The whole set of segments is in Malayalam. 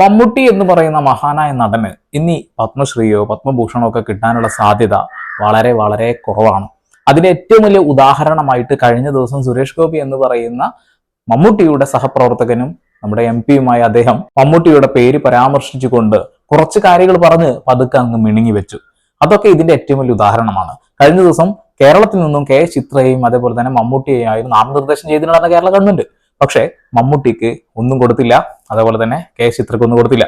മമ്മൂട്ടി എന്ന് പറയുന്ന മഹാനായ നടന് ഇനി പത്മശ്രീയോ പത്മഭൂഷണോ ഒക്കെ കിട്ടാനുള്ള സാധ്യത വളരെ വളരെ കുറവാണ്. അതിന് ഏറ്റവും വലിയ ഉദാഹരണമായിട്ട് കഴിഞ്ഞ ദിവസം സുരേഷ് ഗോപി എന്ന് പറയുന്ന മമ്മൂട്ടിയുടെ സഹപ്രവർത്തകനും നമ്മുടെ എം പിയുമായ അദ്ദേഹം മമ്മൂട്ടിയുടെ പേര് പരാമർശിച്ചുകൊണ്ട് കുറച്ച് കാര്യങ്ങൾ പറഞ്ഞ് പതുക്കെ അങ്ങ് മിണുങ്ങി വെച്ചു. അതൊക്കെ ഇതിന്റെ ഏറ്റവും വലിയ ഉദാഹരണമാണ്. കഴിഞ്ഞ ദിവസം കേരളത്തിൽ നിന്നും കെ ചിത്രയെയും അതേപോലെ തന്നെ മമ്മൂട്ടിയെയായും നാമനിർദ്ദേശം ചെയ്തിട്ടുണ്ടായിരുന്ന കേരള ഗവൺമെന്റ്. പക്ഷേ മമ്മൂട്ടിക്ക് ഒന്നും കൊടുത്തില്ല. അതേപോലെ തന്നെ കെ എസ് ഒന്നും കൊടുത്തില്ല.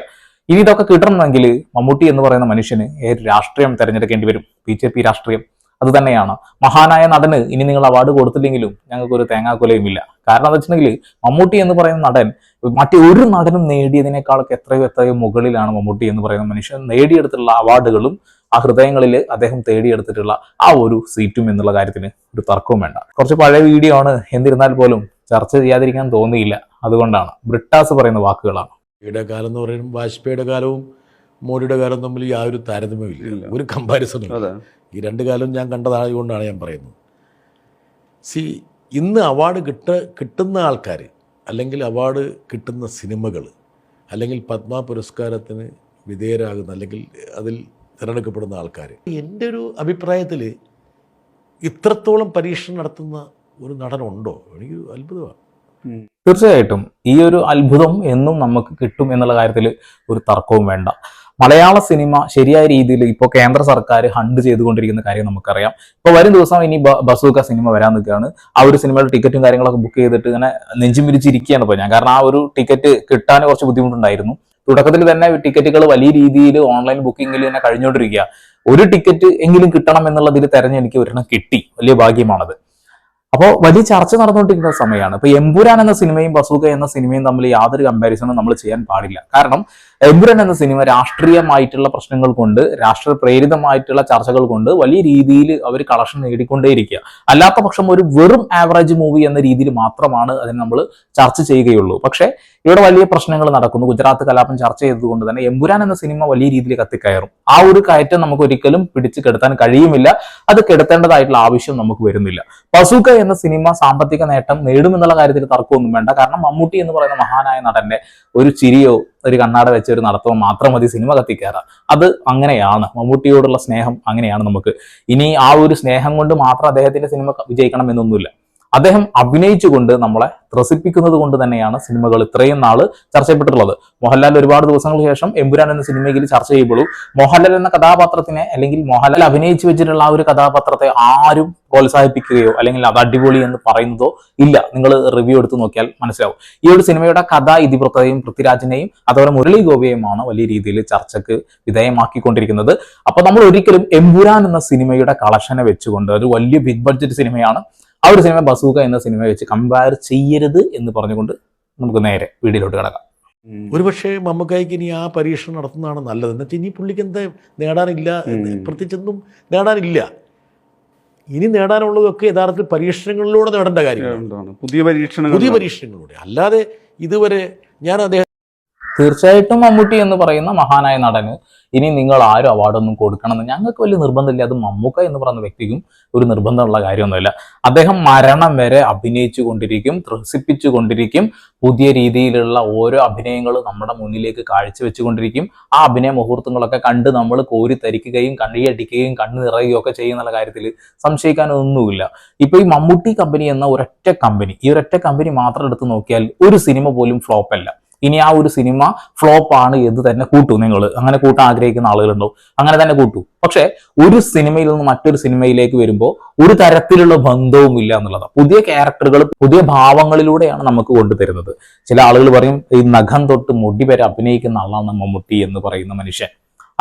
ഇനി ഇതൊക്കെ കിട്ടണമെങ്കിൽ മമ്മൂട്ടി എന്ന് പറയുന്ന മനുഷ്യന് ഏത് രാഷ്ട്രീയം തിരഞ്ഞെടുക്കേണ്ടി വരും. ബി ജെ പി രാഷ്ട്രീയം. അത് തന്നെയാണ്. മഹാനായ നടന് ഇനി നിങ്ങൾ അവാർഡ് കൊടുത്തില്ലെങ്കിലും ഞങ്ങൾക്ക് ഒരു തേങ്ങാക്കൊലയും ഇല്ല. കാരണം എന്താ വെച്ചിട്ടുണ്ടെങ്കിൽ മമ്മൂട്ടി എന്ന് പറയുന്ന നടൻ മറ്റേ ഒരു നടനും നേടിയതിനേക്കാളൊക്കെ എത്രയോ എത്രയോ മുകളിലാണ് മമ്മൂട്ടി എന്ന് പറയുന്ന മനുഷ്യൻ നേടിയെടുത്തിട്ടുള്ള അവാർഡുകളും ആ ഹൃദയങ്ങളിൽ അദ്ദേഹം തേടിയെടുത്തിട്ടുള്ള ആ ഒരു സീറ്റും എന്നുള്ള കാര്യത്തിന് ഒരു തർക്കവും വേണ്ട. കുറച്ച് പഴയ വീഡിയോ ആണ്. എന്നിരുന്നാൽ പോലും ചർച്ച ചെയ്യാതിരിക്കാൻ തോന്നിയില്ല. അതുകൊണ്ടാണ്. ബ്രിട്ടാസ് പറയുന്ന വാക്കുകളാണ്. യുടെ കാലം എന്ന് പറയുമ്പോൾ വാജ്പേയിയുടെ കാലവും മോഡിയുടെ കാലം തമ്മിൽ യാതൊരു താരതമ്യമില്ല ഒരു കമ്പാരിസണും അതെ. ഈ രണ്ട് കാലവും ഞാൻ കണ്ടതായതുകൊണ്ടാണ് ഞാൻ പറയുന്നത്. സി ഇന്ന് അവാർഡ് കിട്ട കിട്ടുന്ന ആൾക്കാർ അല്ലെങ്കിൽ അവാർഡ് കിട്ടുന്ന സിനിമകൾ അല്ലെങ്കിൽ പത്മ പുരസ്കാരത്തിന് വിധേയരാകുന്ന അല്ലെങ്കിൽ അതിൽ തിരഞ്ഞെടുക്കപ്പെടുന്ന ആൾക്കാർ എന്റെ ഒരു അഭിപ്രായത്തിൽ ഇത്രത്തോളം പരീക്ഷണം നടത്തുന്ന ഒരു നടനുണ്ടോ? എനിക്ക് അത്ഭുതമാണ്. തീർച്ചയായിട്ടും ഈ ഒരു അത്ഭുതം എന്നും നമുക്ക് കിട്ടും എന്നുള്ള കാര്യത്തിൽ ഒരു തർക്കവും വേണ്ട. മലയാള സിനിമ ശരിയായ രീതിയിൽ ഇപ്പോൾ കേന്ദ്ര സർക്കാർ ഹണ്ട് ചെയ്തുകൊണ്ടിരിക്കുന്ന കാര്യം നമുക്കറിയാം. ഇപ്പോൾ വരും ദിവസം ഇനി ബസൂക്ക സിനിമ വരാൻ നിൽക്കുകയാണ്. ആ ഒരു സിനിമയുടെ ടിക്കറ്റും കാര്യങ്ങളൊക്കെ ബുക്ക് ചെയ്തിട്ട് ഇങ്ങനെ നെഞ്ചും വിരിച്ചിരിക്കുകയാണ് ഇപ്പോൾ ഞാൻ. കാരണം ആ ഒരു ടിക്കറ്റ് കിട്ടാൻ കുറച്ച് ബുദ്ധിമുട്ടുണ്ടായിരുന്നു. തുടക്കത്തിൽ തന്നെ ടിക്കറ്റുകൾ വലിയ രീതിയിൽ ഓൺലൈൻ ബുക്കിങ്ങിൽ തന്നെ കഴിഞ്ഞുകൊണ്ടിരിക്കുക ഒരു ടിക്കറ്റ് എങ്കിലും കിട്ടണം എന്നുള്ളതിൽ തെരഞ്ഞെനിക്ക് ഒരെണ്ണം കിട്ടി. വലിയ ഭാഗ്യമാണത്. അപ്പോൾ വലിയ ചർച്ച നടന്നുകൊണ്ടിരിക്കുന്ന സമയമാണ്. ഇപ്പൊ എമ്പുരാൻ എന്ന സിനിമയും ബസൂക എന്ന സിനിമയും തമ്മിൽ യാതൊരു കമ്പാരിസണും നമ്മൾ ചെയ്യാൻ പാടില്ല. കാരണം എമ്പുരാൻ എന്ന സിനിമ രാഷ്ട്രീയമായിട്ടുള്ള പ്രശ്നങ്ങൾ കൊണ്ട് രാഷ്ട്രീയ പ്രേരിതമായിട്ടുള്ള ചർച്ചകൾ കൊണ്ട് വലിയ രീതിയിൽ അവർ കളക്ഷൻ നേടിക്കൊണ്ടേയിരിക്കുക. അല്ലാത്ത പക്ഷം ഒരു വെറും ആവറേജ് മൂവി എന്ന രീതിയിൽ മാത്രമാണ് അതിനെ നമ്മൾ ചർച്ച ചെയ്യുകയുള്ളൂ. പക്ഷേ ഇവിടെ വലിയ പ്രശ്നങ്ങൾ നടക്കുന്നു. ഗുജറാത്ത് കലാപം ചർച്ച ചെയ്തതുകൊണ്ട് തന്നെ എമ്പുരാൻ എന്ന സിനിമ വലിയ രീതിയിൽ കത്തിക്കയറും. ആ ഒരു കയറ്റം നമുക്ക് ഒരിക്കലും പിടിച്ചു കെടുത്താൻ കഴിയുമില്ല. അത് കെടുത്തേണ്ടതായിട്ടുള്ള ആവശ്യം നമുക്ക് വരുന്നില്ല. പസൂക്ക എന്ന സിനിമ സാമ്പത്തിക നേട്ടം നേടുമെന്നുള്ള കാര്യത്തിൽ തർക്കമൊന്നും വേണ്ട. കാരണം മമ്മൂട്ടി എന്ന് പറയുന്ന മഹാനായ നടന്റെ ഒരു ചിരിയോ ഒരു കണ്ണാട വെച്ച ഒരു നടത്തവും മാത്രം മതി സിനിമ കത്തിക്കയറാൻ അത് അങ്ങനെയാണ്. മമ്മൂട്ടിയോടുള്ള സ്നേഹം അങ്ങനെയാണ് നമുക്ക്. ഇനി ആ ഒരു സ്നേഹം കൊണ്ട് മാത്രം അദ്ദേഹത്തിന്റെ സിനിമ വിജയിക്കണം എന്നൊന്നുമില്ല അദ്ദേഹം അഭിനയിച്ചുകൊണ്ട് നമ്മളെ ത്രസിപ്പിക്കുന്നത് കൊണ്ട് തന്നെയാണ് സിനിമകൾ ഇത്രയും നാൾ ചർച്ച ചെയ്യപ്പെട്ടിട്ടുള്ളത്. മോഹൻലാൽ ഒരുപാട് ദിവസങ്ങൾക്ക് ശേഷം എമ്പുരാൻ എന്ന സിനിമയിൽ ചർച്ച ചെയ്യുമ്പോഴും മോഹൻലാൽ എന്ന കഥാപാത്രത്തിനെ അല്ലെങ്കിൽ മോഹൻലാൽ അഭിനയിച്ചു വെച്ചിട്ടുള്ള ആ ഒരു കഥാപാത്രത്തെ ആരും പ്രോത്സാഹിപ്പിക്കുകയോ അല്ലെങ്കിൽ അത് അടിപൊളി എന്ന് പറയുന്നതോ ഇല്ല. നിങ്ങൾ റിവ്യൂ എടുത്ത് നോക്കിയാൽ മനസ്സിലാവും. ഈ ഒരു സിനിമയുടെ കഥ ഇതിവൃത്തയും പൃഥ്വിരാജിനെയും അതുപോലെ മുരളി ഗോപിയെയുമാണ് വലിയ രീതിയിൽ ചർച്ചയ്ക്ക് വിധേയമാക്കിക്കൊണ്ടിരിക്കുന്നത്. അപ്പൊ നമ്മൾ ഒരിക്കലും എമ്പുരാൻ എന്ന സിനിമയുടെ കളക്ഷനെ വെച്ചുകൊണ്ട് ഒരു വലിയ ബിഗ് ബഡ്ജറ്റ് സിനിമയാണ് ആ ഒരു സിനിമ ബസൂക്ക എന്ന സിനിമ വെച്ച് കമ്പയർ ചെയ്യരുത് എന്ന് പറഞ്ഞുകൊണ്ട് നമുക്ക് നേരെ വീഡിയോയിലോട്ട് കിടക്കാം. ഒരുപക്ഷെ മമ്മക്കായിക്ക് ഇനി ആ പരീക്ഷണം നടത്തുന്നതാണ് നല്ലത്. എന്നുവെച്ചാൽ ഇനി പുള്ളിക്ക് എന്താ നേടാനില്ല? എന്ന് പ്രത്യേകിച്ചൊന്നും നേടാനില്ല. ഇനി നേടാനുള്ളതൊക്കെ യഥാർത്ഥത്തിൽ പരീക്ഷണങ്ങളിലൂടെ നേടേണ്ട കാര്യമാണ് പുതിയ പരീക്ഷണങ്ങൾ പുതിയ പരീക്ഷണങ്ങളിലൂടെ. അല്ലാതെ ഇതുവരെ ഞാൻ അദ്ദേഹം തീർച്ചയായിട്ടും മമ്മൂട്ടി എന്ന് പറയുന്ന മഹാനായ നടന് ഇനി നിങ്ങൾ ആരും അവാർഡൊന്നും കൊടുക്കണമെന്ന് ഞങ്ങൾക്ക് വലിയ നിർബന്ധമില്ല. അത് മമ്മൂക്ക എന്ന് പറയുന്ന വ്യക്തിക്കും ഒരു നിർബന്ധമുള്ള കാര്യമൊന്നുമില്ല. അദ്ദേഹം മരണം വരെ അഭിനയിച്ചു കൊണ്ടിരിക്കും ത്രസിപ്പിച്ചു കൊണ്ടിരിക്കും പുതിയ രീതിയിലുള്ള ഓരോ അഭിനയങ്ങളും നമ്മുടെ മുന്നിലേക്ക് കാഴ്ചവെച്ചുകൊണ്ടിരിക്കും ആ അഭിനയ മുഹൂർത്തങ്ങളൊക്കെ കണ്ട് നമ്മൾ കോരി തരിക്കുകയും കണ്ണിയടിക്കുകയും കണ്ണ് നിറയുകയും ഒക്കെ ചെയ്യുന്ന കാര്യത്തിൽ സംശയിക്കാനൊന്നുമില്ല. ഇപ്പൊ ഈ മമ്മൂട്ടി കമ്പനി എന്ന ഒരൊറ്റ കമ്പനി ഈ ഒരൊറ്റ കമ്പനി മാത്രം എടുത്ത് നോക്കിയാൽ ഒരു സിനിമ പോലും ഫ്ലോപ്പല്ല ഇനി ആ ഒരു സിനിമ ഫ്ലോപ്പ് ആണ് എന്ന് തന്നെ കൂട്ടു നിങ്ങൾ അങ്ങനെ കൂട്ടാൻ ആഗ്രഹിക്കുന്ന ആളുകളുണ്ടോ അങ്ങനെ തന്നെ കൂട്ടു. പക്ഷെ ഒരു സിനിമയിൽ നിന്ന് മറ്റൊരു സിനിമയിലേക്ക് വരുമ്പോൾ ഒരു തരത്തിലുള്ള ബന്ധവും ഇല്ല എന്നുള്ളതാണ് പുതിയ ക്യാരക്ടറുകൾ പുതിയ ഭാവങ്ങളിലൂടെയാണ് നമുക്ക് കൊണ്ടുതരുന്നത്. ചില ആളുകൾ പറയും ഈ നഖം തൊട്ട് മുടി വരെ അഭിനയിക്കുന്ന ആളാണ് മമ്മൂട്ടി എന്ന് പറയുന്ന മനുഷ്യൻ.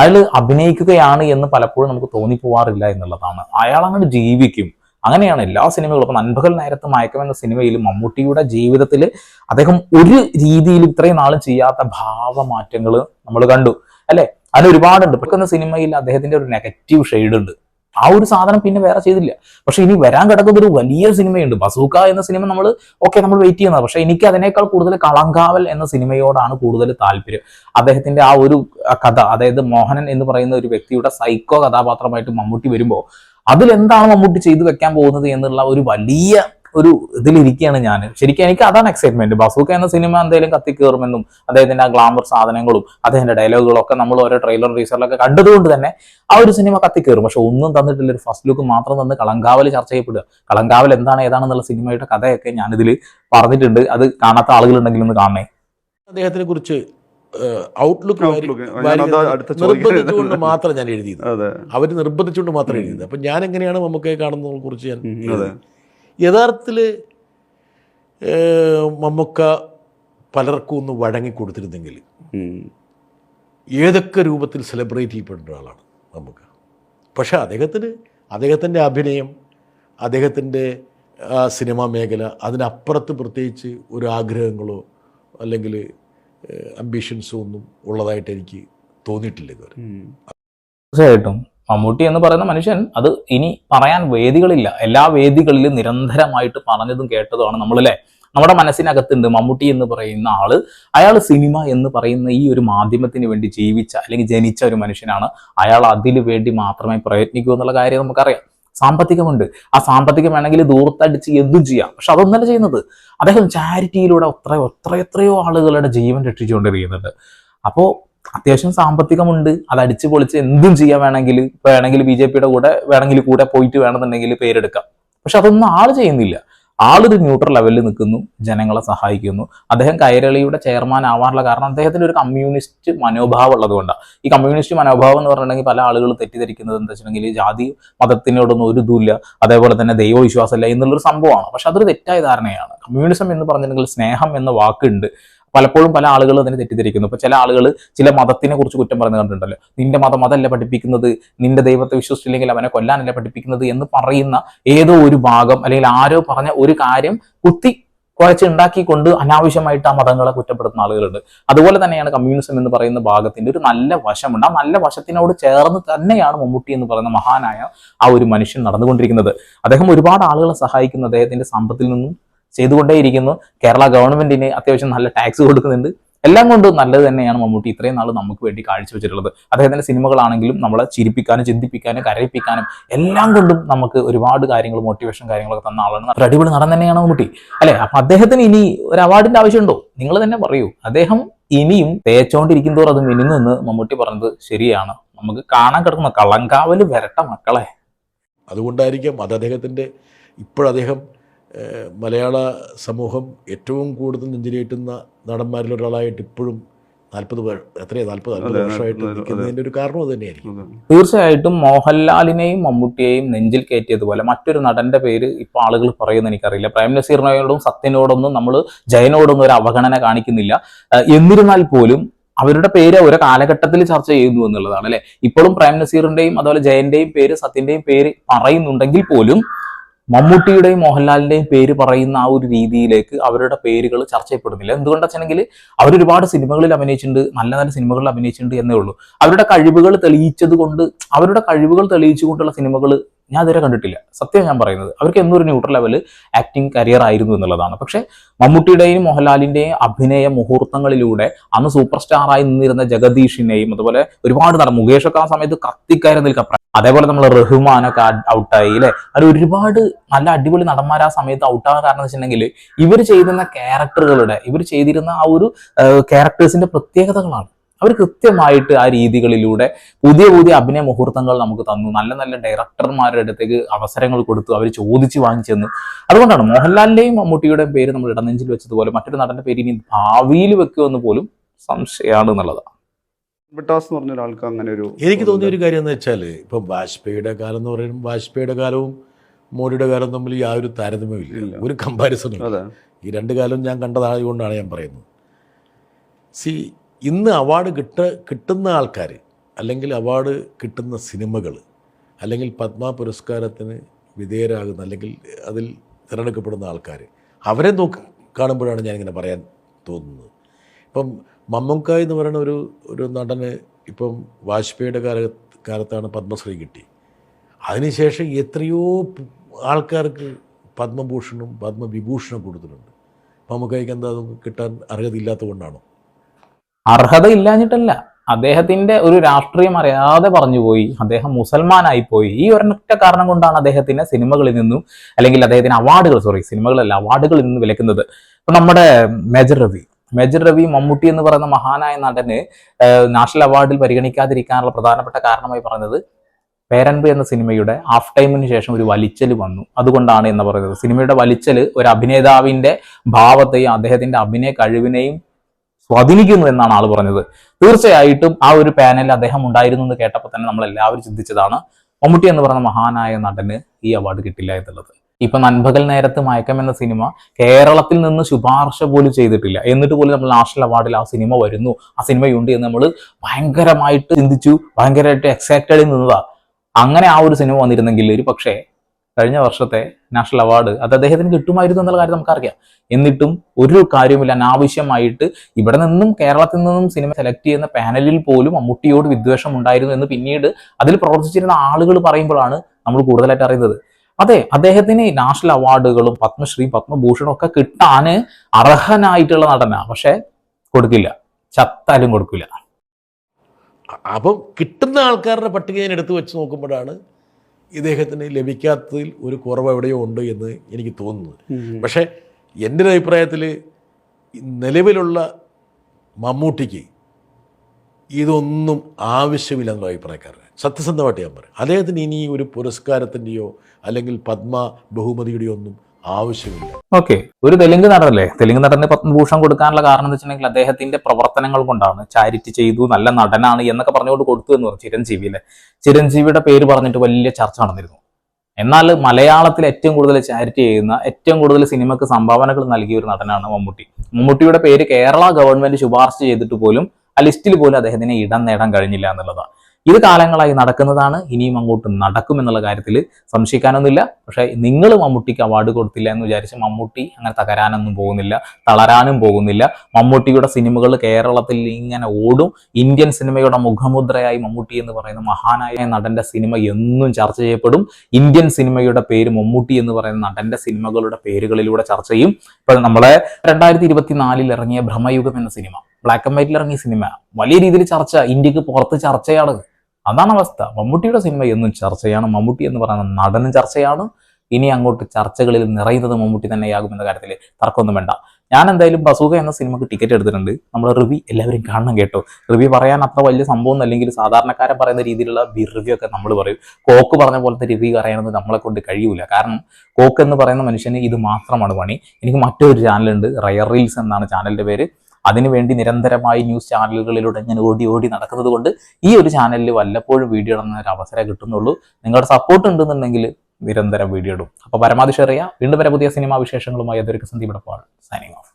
അയാൾ അഭിനയിക്കുകയാണ് എന്ന് പലപ്പോഴും നമുക്ക് തോന്നിപ്പോവാറില്ല എന്നുള്ളതാണ്. അയാൾ അങ്ങോട്ട് ജീവിക്കും. അങ്ങനെയാണ് എല്ലാ സിനിമകളും. ഇപ്പം നൻപകൽ നേരത്ത് മയക്കം എന്ന സിനിമയിൽ മമ്മൂട്ടിയുടെ ജീവിതത്തിൽ അദ്ദേഹം ഒരു രീതിയിൽ ഇത്രയും നാളും ചെയ്യാത്ത ഭാവമാറ്റങ്ങൾ നമ്മൾ കണ്ടു. അല്ലെ? അതിന് ഒരുപാടുണ്ട്. എന്ന സിനിമയിൽ അദ്ദേഹത്തിന്റെ ഒരു നെഗറ്റീവ് ഷെയ്ഡ് ഉണ്ട്. ആ ഒരു സാധനം പിന്നെ വേറെ ചെയ്തില്ല. പക്ഷെ ഇനി വരാൻ കിടക്കുന്ന ഒരു വലിയ സിനിമയുണ്ട്. ബസൂക്ക എന്ന സിനിമ നമ്മൾ ഓക്കെ നമ്മൾ വെയിറ്റ് ചെയ്യുന്നത്. പക്ഷെ എനിക്ക് അതിനേക്കാൾ കൂടുതൽ കളങ്കാവൽ എന്ന സിനിമയോടാണ് കൂടുതൽ താല്പര്യം. അദ്ദേഹത്തിന്റെ ആ ഒരു കഥ അതായത് മോഹനൻ എന്ന് പറയുന്ന ഒരു വ്യക്തിയുടെ സൈക്കോ കഥാപാത്രമായിട്ട് മമ്മൂട്ടി വരുമ്പോൾ അതിലെന്താണ് മമ്മൂട്ടി ചെയ്തു വെക്കാൻ പോകുന്നത് എന്നുള്ള ഒരു വലിയ ഒരു ഇതിലിരിക്കുകയാണ് ഞാൻ ശരിക്കും എനിക്ക് അതാണ് എക്സൈറ്റ്മെന്റ് ബസൂക്ക എന്ന സിനിമ എന്തെങ്കിലും കത്തിക്കേറുമെന്നും അദ്ദേഹത്തിന്റെ ആ ഗ്ലാമർ സാധനങ്ങളും അദ്ദേഹത്തിന്റെ ഡയലോഗുകളും ഒക്കെ നമ്മൾ ഓരോ ട്രെയിലർ റീസറിലൊക്കെ കണ്ടതുകൊണ്ട് തന്നെ ആ ഒരു സിനിമ കത്തിക്കേറും പക്ഷെ ഒന്നും തന്നിട്ടില്ല. ഒരു ഫസ്റ്റ് ലുക്ക് മാത്രം തന്ന് കളങ്കാവൽ ചർച്ച ചെയ്യപ്പെടുക. കളങ്കാവൽ എന്താണ് ഏതാണെന്നുള്ള സിനിമയുടെ കഥയൊക്കെ ഞാനിതിൽ പറഞ്ഞിട്ടുണ്ട്. അത് കാണാത്ത ആളുകളുണ്ടെങ്കിൽ ഒന്ന് കാണണേ. അദ്ദേഹത്തിനെ കുറിച്ച് ഔട്ട്ലുക്ക് നിർബന്ധിച്ചുകൊണ്ട് മാത്രം ഞാൻ എഴുതിയത്. അവർ അവർ നിർബന്ധിച്ചുകൊണ്ട് മാത്രം എഴുതിയത്. അപ്പം ഞാൻ എങ്ങനെയാണ് മമ്മൂക്കയെ കാണുന്നതിനെ കുറിച്ച് ഞാൻ യഥാർത്ഥത്തിൽ മമ്മൂക്ക പലർക്കും ഒന്ന് വഴങ്ങി കൊടുത്തിരുന്നെങ്കിൽ ഏതൊക്കെ രൂപത്തിൽ സെലിബ്രേറ്റ് ചെയ്യപ്പെടുന്ന ഒരാളാണ് നമുക്ക് പക്ഷേ അദ്ദേഹത്തിന് അദ്ദേഹത്തിന്റെ അഭിനയം അദ്ദേഹത്തിന്റെ സിനിമാ മേഖല അതിനപ്പുറത്ത് പ്രത്യേകിച്ച് ഒരു ആഗ്രഹങ്ങളോ അല്ലെങ്കിൽ അംബിഷൻസോ ഒന്നും ഉള്ളതായിട്ട് എനിക്ക് തോന്നിയിട്ടില്ല ഇതുവരെ. തീർച്ചയായിട്ടും. മമ്മൂട്ടി എന്ന് പറയുന്ന മനുഷ്യൻ അത് ഇനി പറയാൻ വേദികളില്ല. എല്ലാ വേദികളിലും നിരന്തരമായിട്ട് പറഞ്ഞതും കേട്ടതുമാണ് നമ്മളല്ലേ? നമ്മുടെ മനസ്സിനകത്തുണ്ട് മമ്മൂട്ടി എന്ന് പറയുന്ന ആൾ. അയാൾ സിനിമ എന്ന് പറയുന്ന ഈ ഒരു മാധ്യമത്തിന് വേണ്ടി ജീവിച്ച അല്ലെങ്കിൽ ജനിച്ച ഒരു മനുഷ്യനാണ്. അയാൾ അതിനു വേണ്ടി മാത്രമേ പ്രയത്നിക്കൂ എന്നുള്ള കാര്യം നമുക്കറിയാം. സാമ്പത്തികമുണ്ട്. ആ സാമ്പത്തികം വേണമെങ്കിൽ ദൂരത്തടിച്ച് എന്തും ചെയ്യാം. പക്ഷെ അതൊന്നല്ല ചെയ്യുന്നത്. അദ്ദേഹം ചാരിറ്റിയിലൂടെ എത്ര എത്ര എത്രയോ ആളുകളുടെ ജീവൻ രക്ഷിച്ചുകൊണ്ടിരിക്കുന്നുണ്ട്. അപ്പോൾ അത്യാവശ്യം സാമ്പത്തികമുണ്ട്. അത് അടിച്ചു പൊളിച്ച് എന്തും ചെയ്യാൻ വേണമെങ്കിൽ വേണമെങ്കിൽ ബി ജെ പിയുടെ കൂടെ വേണമെങ്കിൽ കൂടെ പോയിട്ട് വേണമെന്നുണ്ടെങ്കിൽ പേരെടുക്കാം. പക്ഷെ അതൊന്നും ആൾ ചെയ്യുന്നില്ല. ആളൊരു ന്യൂട്രൽ ലെവലിൽ നിൽക്കുന്നു ജനങ്ങളെ സഹായിക്കുന്നു. അദ്ദേഹം കൈരളിയുടെ ചെയർമാൻ ആവാനുള്ള കാരണം അദ്ദേഹത്തിന് ഒരു കമ്മ്യൂണിസ്റ്റ് മനോഭാവം ഉള്ളതുകൊണ്ടാണ് ഈ കമ്മ്യൂണിസ്റ്റ് മനോഭാവം എന്ന് പറഞ്ഞിട്ടുണ്ടെങ്കിൽ പല ആളുകൾ തെറ്റിദ്ധരിക്കുന്നത് എന്താ വെച്ചിട്ടുണ്ടെങ്കിൽ ജാതി മതത്തിനോടൊന്നും ഒരു ഇതുമില്ല അതേപോലെ തന്നെ ദൈവവിശ്വാസമില്ല എന്നുള്ളൊരു സംഭവമാണ്. പക്ഷെ അതൊരു തെറ്റായ ധാരണയാണ്. കമ്മ്യൂണിസം എന്ന് പറഞ്ഞിട്ടുണ്ടെങ്കിൽ സ്നേഹം എന്ന വാക്കുണ്ട്. പലപ്പോഴും പല ആളുകൾ അതിനെ തെറ്റിദ്ധരിക്കുന്നു. ഇപ്പൊ ചില ആളുകൾ ചില മതത്തിനെ കുറിച്ച് കുറ്റം പറഞ്ഞു കണ്ടിട്ടുണ്ടല്ലോ. നിന്റെ മതം അതല്ല പഠിപ്പിക്കുന്നത് നിന്റെ ദൈവത്തെ വിശ്വസിച്ചില്ലെങ്കിൽ അവനെ കൊല്ലാനല്ല പഠിപ്പിക്കുന്നത് എന്ന് പറയുന്ന ഏതോ ഒരു ഭാഗം അല്ലെങ്കിൽ ആരോ പറഞ്ഞ ഒരു കാര്യം കുത്തി കുഴച്ചുണ്ടാക്കിക്കൊണ്ട് അനാവശ്യമായിട്ട് ആ മതങ്ങളെ കുറ്റപ്പെടുത്തുന്ന ആളുകളുണ്ട്. അതുപോലെ തന്നെയാണ് കമ്മ്യൂണിസം എന്ന് പറയുന്ന ഭാഗത്തിന്റെ ഒരു നല്ല വശമുണ്ട്. ആ നല്ല വശത്തിനോട് ചേർന്ന് തന്നെയാണ് മമ്മൂട്ടി എന്ന് പറയുന്ന മഹാനായ ആ ഒരു മനുഷ്യൻ നടന്നുകൊണ്ടിരിക്കുന്നത്. അദ്ദേഹം ഒരുപാട് ആളുകളെ സഹായിക്കുന്ന. അദ്ദേഹത്തിന്റെ സമ്പത്തിൽ നിന്നും ചെയ്തുകൊണ്ടേയിരിക്കുന്നു. കേരള ഗവൺമെന്റിന് അത്യാവശ്യം നല്ല ടാക്സ് കൊടുക്കുന്നുണ്ട്. എല്ലാം കൊണ്ടും നല്ലത് തന്നെയാണ് മമ്മൂട്ടി. ഇത്രയും നാൾ നമുക്ക് വേണ്ടി കാഴ്ചവെച്ചിട്ടുള്ളത്. അദ്ദേഹത്തിന്റെ സിനിമകളാണെങ്കിലും നമ്മളെ ചിരിപ്പിക്കാനും ചിന്തിപ്പിക്കാനും കരയിപ്പിക്കാനും എല്ലാം കൊണ്ടും നമുക്ക് ഒരുപാട് കാര്യങ്ങൾ മോട്ടിവേഷൻ കാര്യങ്ങളൊക്കെ തന്ന ആളാണ്. ഒരു അടിപൊളി നടൻ തന്നെയാണ് മമ്മൂട്ടി. അല്ലെ? അപ്പൊ അദ്ദേഹത്തിന് ഇനി ഒരു അവാർഡിന്റെ ആവശ്യമുണ്ടോ? നിങ്ങൾ തന്നെ പറയൂ. അദ്ദേഹം ഇനിയും തേച്ചോണ്ടിരിക്കും തോറും അത് മിനുങ്ങുമെന്ന് മമ്മൂട്ടി പറഞ്ഞത് ശരിയാണ്. നമുക്ക് കാണാൻ കിടക്കുന്ന കളങ്കാവൽ വരട്ട മക്കളെ. അതുകൊണ്ടായിരിക്കും അത് അദ്ദേഹത്തിന്റെ ഇപ്പോഴദ്ദേഹം മലയാള സമൂഹം ഏറ്റവും കൂടുതൽ നെഞ്ചിലേറ്റുന്ന നടന്മാരിൽ ഒരാളായിട്ട് ഇപ്പോഴും നാൽപ്പത് എത്രയാ നാൽപ്പത് അൻപത് വർഷമായിട്ട്. നിൽക്കുന്നതിന്റെ ഒരു കാരണം അത് തന്നെയായിരിക്കും. തീർച്ചയായിട്ടും മോഹൻലാലിനെയും മമ്മൂട്ടിയെയും നെഞ്ചിൽ കയറ്റിയതുപോലെ മറ്റൊരു നടന്റെ പേര് ഇപ്പൊ ആളുകൾ പറയുന്ന എനിക്കറിയില്ല പ്രേം നസീറിനോടും സത്യനോടൊന്നും നമ്മൾ ജയനോടൊന്നും ഒരു അവഗണന കാണിക്കുന്നില്ല എന്നിരുന്നാൽ പോലും അവരുടെ പേര് ഒരു കാലഘട്ടത്തിൽ ചർച്ച ചെയ്യുന്നു എന്നുള്ളതാണ് അല്ലെ ഇപ്പോഴും പ്രേം നസീറിന്റെയും അതുപോലെ ജയന്റെയും പേര് സത്യന്റെയും പേര് പറയുന്നുണ്ടെങ്കിൽ പോലും മമ്മൂട്ടിയുടെയും മോഹൻലാലിന്റെയും പേര് പറയുന്ന ആ ഒരു രീതിയിലേക്ക് അവരുടെ പേരുകൾ ചർച്ച ചെയ്യപ്പെടുന്നില്ല. എന്തുകൊണ്ടാ വെച്ചിട്ടുണ്ടെങ്കിൽ അവർ ഒരുപാട് സിനിമകളിൽ അഭിനയിച്ചിട്ടുണ്ട്. നല്ല നല്ല സിനിമകളിൽ അഭിനയിച്ചിട്ടുണ്ട് എന്നേ ഉള്ളൂ. അവരുടെ കഴിവുകൾ തെളിയിച്ചത് കൊണ്ട് അവരുടെ കഴിവുകൾ തെളിയിച്ചുകൊണ്ടുള്ള സിനിമകൾ ഞാൻ ഇതുവരെ കണ്ടിട്ടില്ല. സത്യം ഞാൻ പറയുന്നത്. അവർക്ക് എന്നൊരു ന്യൂട്രൽ ലെവൽ ആക്ടിങ് കരിയർ ആയിരുന്നു എന്നുള്ളതാണ്. പക്ഷേ മമ്മൂട്ടിയുടെയും മോഹൻലാലിന്റെയും അഭിനയ മുഹൂർത്തങ്ങളിലൂടെ അന്ന് സൂപ്പർ സ്റ്റാറായി നിന്നിരുന്ന ജഗദീഷിനെയും അതുപോലെ ഒരുപാട് നടൻ മുകേഷൊക്കെ ആ സമയത്ത് കത്തിക്കയറി നിൽക്കുക അതേപോലെ നമ്മൾ റഹ്മാനൊക്കെ ഔട്ടായി അല്ലെ? അത് ഒരുപാട് നല്ല അടിപൊളി നടന്മാർ ആ സമയത്ത് ഔട്ടാകാൻ കാരണം എന്ന് വെച്ചിട്ടുണ്ടെങ്കിൽ ഇവർ ചെയ്തിരുന്ന ക്യാരക്ടറുകളുടെ ഇവർ ചെയ്തിരുന്ന ആ ഒരു ക്യാരക്ടേഴ്സിന്റെ പ്രത്യേകതകളാണ്. അവർ കൃത്യമായിട്ട് ആ രീതികളിലൂടെ പുതിയ പുതിയ അഭിനയ മുഹൂർത്തങ്ങൾ നമുക്ക് തന്നു. നല്ല നല്ല ഡയറക്ടർമാരുടെ അടുത്തേക്ക് അവസരങ്ങൾ കൊടുത്തു. അവർ ചോദിച്ചു വാങ്ങിച്ചെന്നു അതുകൊണ്ടാണ് മോഹൻലാലിന്റെയും മമ്മൂട്ടിയുടെയും പേര് നമ്മൾ ഇടനെഞ്ചിൽ വെച്ചതുപോലെ മറ്റൊരു നടന്റെ പേര് ഇനി ഭാവിയിൽ വെക്കുമെന്ന് പോലും സംശയമാണ് എന്നുള്ളതാണ്. വിട്ടാസ് എന്ന് പറഞ്ഞ ഒരാൾക്ക് അങ്ങനെ ഒരു എനിക്ക് തോന്നിയ ഒരു കാര്യം എന്ന് വെച്ചാൽ ഇപ്പം വാജ്പേയിയുടെ കാലം എന്ന് പറയുമ്പോൾ വാജ്പേയിയുടെ കാലവും മോഡിയുടെ കാലവും തമ്മിൽ യാതൊരു താരതമ്യമില്ല ഇല്ല. ഒരു കമ്പാരിസണും ഈ രണ്ട് കാലവും ഞാൻ കണ്ടതായതുകൊണ്ടാണ് ഞാൻ പറയുന്നത്. സി ഇന്ന് അവാർഡ് കിട്ട കിട്ടുന്ന ആൾക്കാർ അല്ലെങ്കിൽ അവാർഡ് കിട്ടുന്ന സിനിമകൾ അല്ലെങ്കിൽ പത്മ പുരസ്കാരത്തിന് വിധേയരാകുന്ന അല്ലെങ്കിൽ അതിൽ തിരഞ്ഞെടുക്കപ്പെടുന്ന ആൾക്കാർ അവരെ നോക്കി കാണുമ്പോഴാണ് ഞാനിങ്ങനെ പറയാൻ തോന്നുന്നത്. ഇപ്പം മമ്മൂക്ക എന്ന് പറയുന്ന ഒരു ഒരു നടന് ഇപ്പം വാജ്പേയിയുടെ കാല കാലത്താണ് പത്മശ്രീ കിട്ടി. അതിനുശേഷം എത്രയോ ആൾക്കാർക്ക് പത്മഭൂഷണും പത്മവിഭൂഷണും കൊടുത്തിട്ടുണ്ട്. മമ്മൂക്കയ്ക്ക് എന്താ കിട്ടാൻ അർഹതയില്ലാത്തത് കൊണ്ടാണോ? അർഹത ഇല്ലാഞ്ഞിട്ടല്ല അദ്ദേഹത്തിന്റെ ഒരു രാഷ്ട്രീയം അറിയാതെ പറഞ്ഞുപോയി. അദ്ദേഹം മുസൽമാനായി പോയി ഈ ഒരൊറ്റ കാരണം കൊണ്ടാണ് അദ്ദേഹത്തിന് സിനിമകളിൽ നിന്നും അല്ലെങ്കിൽ അദ്ദേഹത്തിന് അവാർഡുകൾ സോറി സിനിമകളല്ല അവാർഡുകളിൽ നിന്ന് വിലക്കുന്നത്. ഇപ്പൊ നമ്മുടെ മേജർ രവി. മേജർ രവി മമ്മൂട്ടി എന്ന് പറയുന്ന മഹാനായ നടന് നാഷണൽ അവാർഡിൽ പരിഗണിക്കാതിരിക്കാനുള്ള പ്രധാനപ്പെട്ട കാരണമായി പറഞ്ഞത് പേരൻപ് എന്ന സിനിമയുടെ ഹാഫ് ടൈമിന് ശേഷം ഒരു വലിച്ചൽ വന്നു. അതുകൊണ്ടാണ് എന്ന് പറയുന്നത്. സിനിമയുടെ വലിച്ചൽ ഒരു അഭിനേതാവിന്റെ ഭാവത്തെയും അദ്ദേഹത്തിന്റെ അഭിനയ കഴിവിനെയും സ്വാധീനിക്കുന്നു എന്നാണ് ആൾ പറഞ്ഞത്. തീർച്ചയായിട്ടും ആ ഒരു പാനലിൽ അദ്ദേഹം ഉണ്ടായിരുന്നു എന്ന് കേട്ടപ്പോൾ തന്നെ നമ്മൾ എല്ലാവരും ചിന്തിച്ചതാണ് മമ്മൂട്ടി എന്ന് പറഞ്ഞ മഹാനായ നടന് ഈ അവാർഡ് കിട്ടില്ല എന്നുള്ളത്. ഇപ്പൊ നൻപകൽ നേരത്ത് മയക്കം എന്ന സിനിമ കേരളത്തിൽ നിന്ന് ശുപാർശ പോലും ചെയ്തിട്ടില്ല. എന്നിട്ട് പോലും നമ്മൾ നാഷണൽ അവാർഡിൽ ആ സിനിമ വരുന്നു. ആ സിനിമയുണ്ട് എന്ന് നമ്മൾ ഭയങ്കരമായിട്ട് ചിന്തിച്ചു ഭയങ്കരമായിട്ട് എക്സൈറ്റഡ് നിന്നതാ. അങ്ങനെ ആ ഒരു സിനിമ വന്നിരുന്നെങ്കിൽ ഒരു പക്ഷേ കഴിഞ്ഞ വർഷത്തെ നാഷണൽ അവാർഡ് അത് അദ്ദേഹത്തിന് കിട്ടുമായിരുന്നു എന്നുള്ള കാര്യം നമുക്കറിയാം. എന്നിട്ടും ഒരു കാര്യമില്ല അനാവശ്യമായിട്ട് ഇവിടെ നിന്നും കേരളത്തിൽ നിന്നും സിനിമ സെലക്ട് ചെയ്യുന്ന പാനലിൽ പോലും മമ്മൂട്ടിയോട് വിദ്വേഷം ഉണ്ടായിരുന്നു എന്ന് പിന്നീട് അതിൽ പ്രവർത്തിച്ചിരുന്ന ആളുകൾ പറയുമ്പോഴാണ് നമ്മൾ കൂടുതലായിട്ട് അറിയുന്നത്. അതെ അദ്ദേഹത്തിന് നാഷണൽ അവാർഡുകളും പത്മശ്രീ പത്മഭൂഷണും ഒക്കെ കിട്ടാന് അർഹനായിട്ടുള്ള നടനാ. പക്ഷെ കൊടുക്കില്ല. ചത്താലും കൊടുക്കില്ല. അപ്പം കിട്ടുന്ന ആൾക്കാരുടെ പട്ടിക ഞാൻ എടുത്തു വെച്ച് നോക്കുമ്പോഴാണ് ഇദ്ദേഹത്തിന് ലഭിക്കാത്തതിൽ ഒരു കുറവ് എവിടെയോ ഉണ്ട് എന്ന് എനിക്ക് തോന്നുന്നത് പക്ഷേ എന്റെ ഒരു അഭിപ്രായത്തിൽ നിലവിലുള്ള മമ്മൂട്ടിക്ക് ഇതൊന്നും ആവശ്യമില്ല എന്നുള്ള അഭിപ്രായക്കാരൻ സത്യസന്ധമായിട്ട് ഞാൻ പറയും. അദ്ദേഹത്തിന് ഇനി ഒരു പുരസ്കാരത്തിന്റെയോ അല്ലെങ്കിൽ പത്മ ബഹുമതിയുടെയോ ഒന്നും ആവശ്യമില്ല. ഓക്കെ. ഒരു തെലുങ്ക് നടനല്ലേ? തെലുങ്ക് നടന് പത്മഭൂഷൺ കൊടുക്കാനുള്ള കാരണം എന്ന് വെച്ചിട്ടുണ്ടെങ്കിൽ അദ്ദേഹത്തിന്റെ പ്രവർത്തനങ്ങൾ കൊണ്ടാണ് ചാരിറ്റി ചെയ്തു നല്ല നടനാണ് എന്നൊക്കെ പറഞ്ഞുകൊണ്ട് കൊടുത്തു എന്ന് പറഞ്ഞു ചിരഞ്ജീവി അല്ലെ ചിരഞ്ജീവിയുടെ പേര് പറഞ്ഞിട്ട് വലിയ ചർച്ച നടന്നിരുന്നു. എന്നാൽ മലയാളത്തിൽ ഏറ്റവും കൂടുതൽ ചാരിറ്റി ചെയ്യുന്ന ഏറ്റവും കൂടുതൽ സിനിമക്ക് സംഭാവനകൾ നൽകിയ ഒരു നടനാണ് മമ്മൂട്ടി. മമ്മൂട്ടിയുടെ പേര് കേരള ഗവൺമെന്റ് ശുപാർശ ചെയ്തിട്ട് പോലും ആ ലിസ്റ്റിൽ പോലും അദ്ദേഹത്തിന് ഇടം നേടാൻ കഴിഞ്ഞില്ല എന്നുള്ളതാണ്. ഇത് കാലങ്ങളായി നടക്കുന്നതാണ് ഇനിയും അങ്ങോട്ട് നടക്കും എന്നുള്ള കാര്യത്തിൽ സംശയിക്കാനൊന്നുമില്ല. പക്ഷേ നിങ്ങൾ മമ്മൂട്ടിക്ക് അവാർഡ് കൊടുത്തില്ല എന്ന് വിചാരിച്ച് മമ്മൂട്ടി അങ്ങനെ തകരാനൊന്നും പോകുന്നില്ല തളരാനും പോകുന്നില്ല. മമ്മൂട്ടിയുടെ സിനിമകൾ കേരളത്തിൽ ഇങ്ങനെ ഓടും. ഇന്ത്യൻ സിനിമയുടെ മുഖമുദ്രയായി മമ്മൂട്ടി എന്ന് പറയുന്ന മഹാനായ നടന്റെ സിനിമ എന്നും ചർച്ച ചെയ്യപ്പെടും. ഇന്ത്യൻ സിനിമയുടെ പേര് മമ്മൂട്ടി എന്ന് പറയുന്ന നടന്റെ സിനിമകളുടെ പേരുകളിലൂടെ ചർച്ച ചെയ്യും. ഇപ്പൊ നമ്മളെ രണ്ടായിരത്തി ഇരുപത്തിനാലിൽ ഇറങ്ങിയ ഭ്രമയുഗം എന്ന സിനിമ ബ്ലാക്ക് ആൻഡ് വൈറ്റിൽ ഇറങ്ങിയ സിനിമ വലിയ രീതിയിൽ ചർച്ച ഇന്ത്യയ്ക്ക് പുറത്ത് ചർച്ചയാണ്. അതാണ് അവസ്ഥ. മമ്മൂട്ടിയുടെ സിനിമ എന്നും ചർച്ചയാണ്. മമ്മൂട്ടി എന്ന് പറയുന്ന നടനും ചർച്ചയാണ്. ഇനി അങ്ങോട്ട് ചർച്ചകളിൽ നിറയുന്നത് മമ്മൂട്ടി തന്നെയാകും എന്ന കാര്യത്തിൽ തർക്കമൊന്നും വേണ്ട. ഞാൻ എന്തായാലും ബസൂക എന്ന സിനിമക്ക് ടിക്കറ്റ് എടുത്തിട്ടുണ്ട്. നമ്മൾ റിവ്യൂ എല്ലാവരും കാണണം കേട്ടോ. റിവ്യൂ പറയാൻ അത്ര വലിയ സംഭവം ഒന്നും അല്ലെങ്കിൽ സാധാരണക്കാരൻ പറയുന്ന രീതിയിലുള്ള റിവ്യൂ ഒക്കെ നമ്മൾ പറയും. കോക്ക് പറഞ്ഞ പോലത്തെ റിവ്യൂ അറിയണമെന്ന് നമ്മളെ കൊണ്ട് കഴിയൂല. കാരണം കോക്ക് എന്ന് പറയുന്ന മനുഷ്യന് ഇത് മാത്രമാണ് പണി. എനിക്ക് മറ്റൊരു ചാനലുണ്ട് റയർ റീൽസ് എന്നാണ് ചാനലിന്റെ പേര്. അതിനുവേണ്ടി നിരന്തരമായി ന്യൂസ് ചാനലുകളിലൂടെ ഞാൻ ഓടി ഓടി നടക്കുന്നത് കൊണ്ട് ഈ ഒരു ചാനലിൽ വല്ലപ്പോഴും വീഡിയോ ഇടുന്ന ഒരു അവസരം കിട്ടുന്നുള്ളൂ. നിങ്ങളുടെ സപ്പോർട്ട് ഉണ്ടെന്നുണ്ടെങ്കിൽ നിരന്തരം വീഡിയോ ഇടും. അപ്പോൾ പരമാവധി ഷെയർ ചെയ്യാം വീണ്ടും വരെ പുതിയ സിനിമാ വിശേഷങ്ങളുമായി. അതൊരു സന്ദീപ് സൈനിങ് ഓഫ്